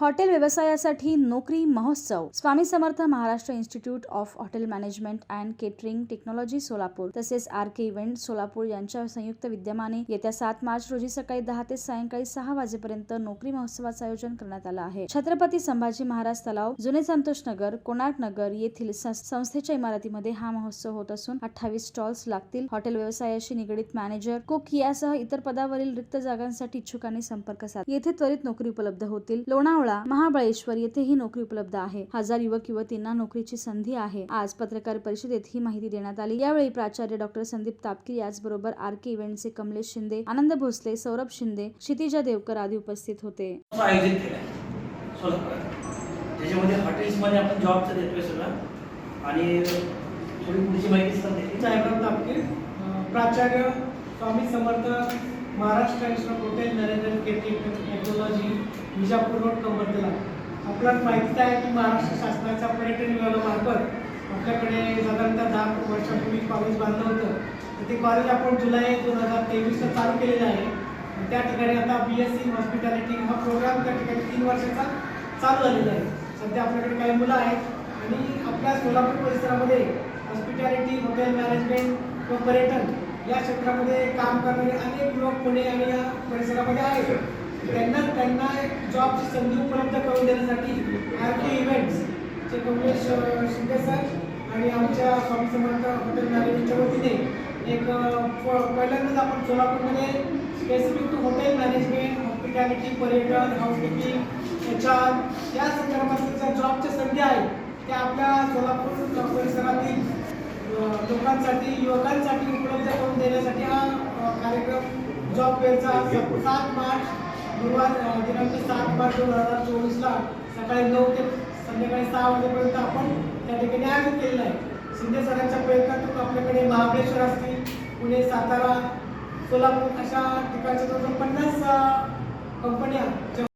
Hotel व्यवसायासाठी नोकरी महोत्सव. Swami Samarth Maharashtra institute of hotel management and catering technology Solapur तसेच आर के event Solapur यांच्या संयुक्त विद्यमाने येत्या सात मार्च रोजी सकाळी दहा ते सायंकाळी सहा वाजेपर्यंत नोकरी महोत्सवाचं आयोजन करण्यात आलं आहे. छत्रपती संभाजी महाराज तलाव जुने संतोष नगर कोणार्क नगर येथील सं- संस्थेच्या इमारतीमध्ये हा महोत्सव होत असून अठ्ठावीस स्टॉल्स लागतील. हॉटेल व्यवसायाशी निगडीत मॅनेजर कुक यासह इतर पदावरील रिक्त जागांसाठी इच्छुकांनी संपर्क साध. येथे त्वरित नोकरी उपलब्ध होतील. लोणावळा महाबळेश्वर येथेही नोकरी उपलब्ध आहे. हजार युवक युवतींना नोकरीची संधी आहे. आज पत्रकार परिषदेत ही माहिती देण्यात आली. यावेळी प्राचार्य डॉक्टर संदीप तापकीर याचबरोबर आर के इव्हेंटचे कमलेश शिंदे आनंद भोसले सौरभ शिंदे क्षितिजा देवकर आदी उपस्थित होते. त्याच्यामध्ये हॉटेल्समध्ये आपण जॉबचं देतोय सगळं. आणि थोडी पुढची माहिती सांगते साहेबराव तापकीर प्राचार्य Swami Samarth Maharashtra hotel catering technology Vijapur road कंबरतेला आपल्याला माहितीच आहे की महाराष्ट्र शासनाच्या पर्यटन विभागामार्फत आपल्याकडे साधारणतः दहा वर्षापूर्वी कॉलेज बांधलं होतं. तर ते कॉलेज आपण जुलै दोन हजार तेवीसला चालू केलेलं आहे. आणि त्या ठिकाणी आता बी एस सी हॉस्पिटॅलिटी हा प्रोग्राम त्या ठिकाणी तीन वर्षाचा चालू झालेला आहे. सध्या आपल्याकडे काही मुलं आहेत. आणि आपल्या सोलापूर परिसरामध्ये हॉस्पिटॅलिटी हॉटेल मॅनेजमेंट व पर्यटन या क्षेत्रामध्ये काम करणारे अनेक युवक पुणे आणि या परिसरामध्ये आहेत. त्यांना त्यांना एक जॉबची संधी उपलब्ध करून देण्यासाठी आर के इव्हेंट्स चे कमलेश शिंदे सर आणि आमच्या स्वामी समर्थ हॉटेल मॅनेजमेंटच्या वतीने एक प- पहिल्यांदाच आपण सोलापूरमध्ये specific to hotel management hospitality पर्यटन हाऊसकीपिंग एच आर या संदर्भातल्या जॉबच्या संधी आहेत त्या आपल्या सोलापूर परिसरातील लोकांसाठी युवकांसाठी उपलब्ध करून देण्यासाठी हा कार्यक्रम जॉब फेअरचा सात मार्च गुरुवार दिनांक सात मार्च दोन हजार चोवीसला सकाळी नऊ ते संध्याकाळी सहा वाजेपर्यंत आपण त्या ठिकाणी आयोजित केलेलं आहे. शिंदे सरांच्या प्रयत्नातून आपल्याकडे महाबळेश्वर असतील पुणे सातारा सोलापूर अशा ठिकाणच्या जवळजवळ पन्नास कंपन्या